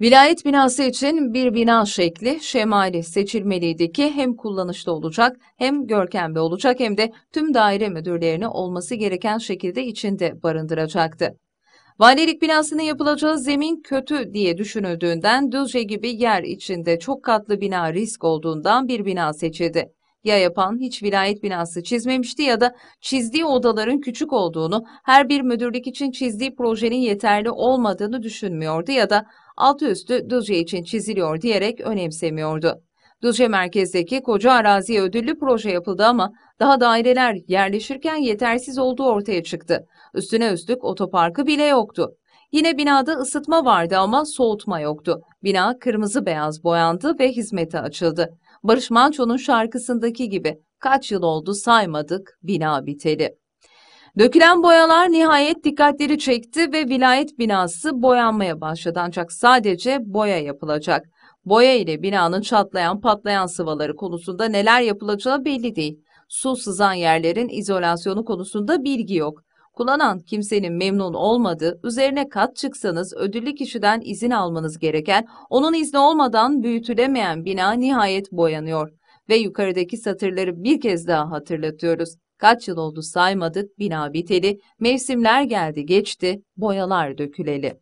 Vilayet binası için bir bina şekli, şemali seçilmeliydi ki hem kullanışlı olacak, hem görkemli olacak hem de tüm daire müdürlerini olması gereken şekilde içinde barındıracaktı. Valilik binasının yapılacağı zemin kötü diye düşünüldüğünden Düzce gibi yer içinde çok katlı bina risk olduğundan bir bina seçildi. Ya yapan hiç vilayet binası çizmemişti ya da çizdiği odaların küçük olduğunu, her bir müdürlük için çizdiği projenin yeterli olmadığını düşünmüyordu ya da altı üstü Düzce için çiziliyor diyerek önemsemiyordu. Düzce merkezdeki koca araziye ödüllü proje yapıldı ama daha daireler yerleşirken yetersiz olduğu ortaya çıktı. Üstüne üstlük otoparkı bile yoktu. Yine binada ısıtma vardı ama soğutma yoktu. Bina kırmızı beyaz boyandı ve hizmete açıldı. Barış Manço'nun şarkısındaki gibi kaç yıl oldu saymadık bina biteli. Dökülen boyalar nihayet dikkatleri çekti ve vilayet binası boyanmaya başladı ancak sadece boya yapılacak. Boya ile binanın çatlayan patlayan sıvaları konusunda neler yapılacağı belli değil. Su sızan yerlerin izolasyonu konusunda bilgi yok. Kullanan kimsenin memnun olmadığı, üzerine kat çıksanız ödüllü kişiden izin almanız gereken, onun izni olmadan büyütülemeyen bina nihayet boyanıyor. Ve yukarıdaki satırları bir kez daha hatırlatıyoruz. Kaç yıl oldu saymadık, bina biteli, mevsimler geldi geçti, boyalar döküleli.